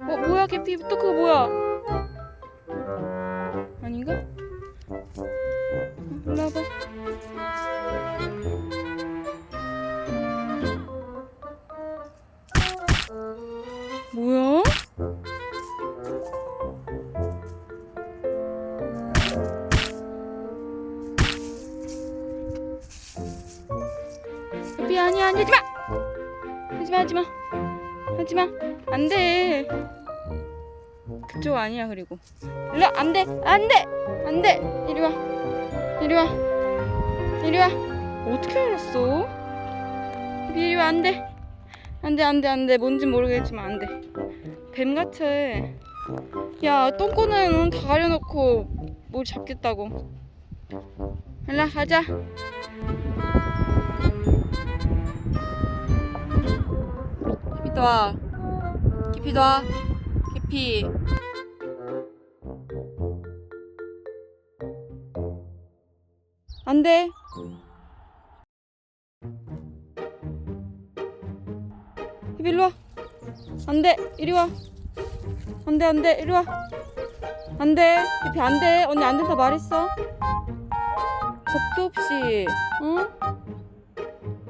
어 뭐야 개피 또 그거 뭐야? 아닌가? 올라 와봐. 뭐야? 미안해, 아니 하지마! 하지마 하지마 하지마. 안돼. 그쪽 아니야 그리고. 일로 안돼. 안돼. 안돼. 이리 와. 이리 와. 이리 와. 어떻게 알았어? 이리 와. 안돼. 안돼 안돼 안돼. 뭔지 모르겠지만 안돼. 뱀 같아. 야 똥꼬는 다 가려놓고 뭘 잡겠다고. 일로 와, 가자. 깊이 더 깊이 더 깊이. 안돼. 깊이 일로 와. 안돼. 이리 와. 안돼 안돼. 이리 와. 안돼. 깊이 안돼. 언니 안 된다 말했어. 겁도 없이. 응?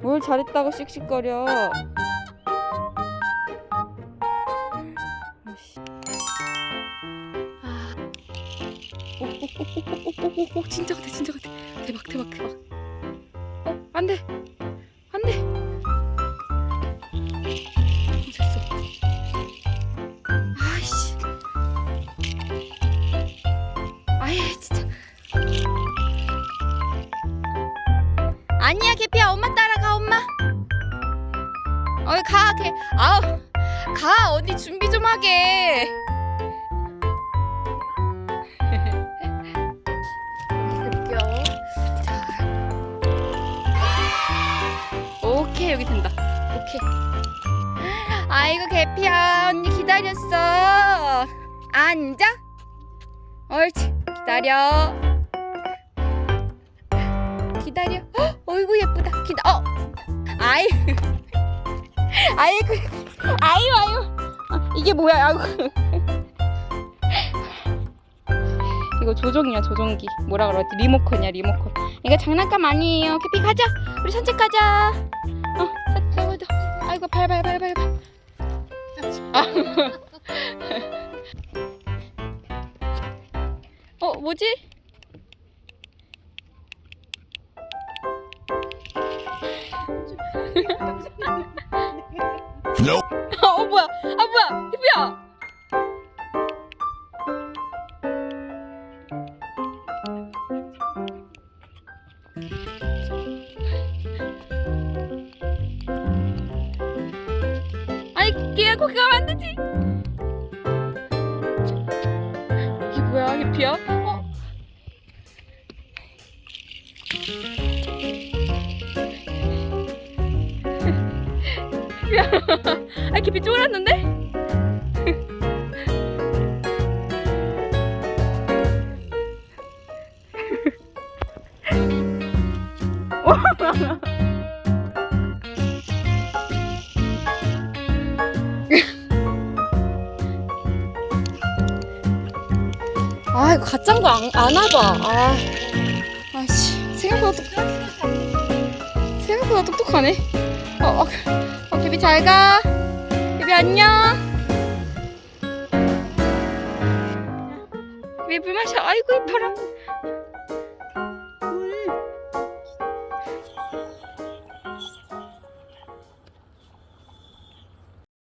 뭘 잘했다고 씩씩거려 오오오오오오오 진짜 같아 진짜 같아 대박 대박 대박 어 안돼 안돼 어, 됐어 아이씨 아예 진짜 아니야 개피야 엄마 따라가 엄마 어가개 아우 가 언니 준비 좀 하게. 아이고 개피야. 언니 기다렸어. 앉아. 옳지. 기다려. 기다려. 헉, 어이구 예쁘다. 기다 어. 아이. 아이고. 아유 아유. 아, 이게 뭐야 아이고. 이거 조종이야 조종기. 뭐라 그러지? 리모컨이야 리모컨. 이거 장난감 아니에요. 캐피 가자. 우리 산책 가자. 어 산책 아이고. 발발발발발. 아. 어 뭐지? Nope. 어 뭐야? 아 뭐야? 캐피야! 아니 거기 가면 안 되지? 이게 뭐야? 캐피야? 어? 캐피야. 아 캐피 쫄았는데 이거 가짠 거 안 안 와봐. 아. 아씨. 생각보다 똑 생각보다 똑똑하네. 어, 어, 어 개비 잘 가. 개비 안녕. 개비 물 마셔 아이고 이뻐라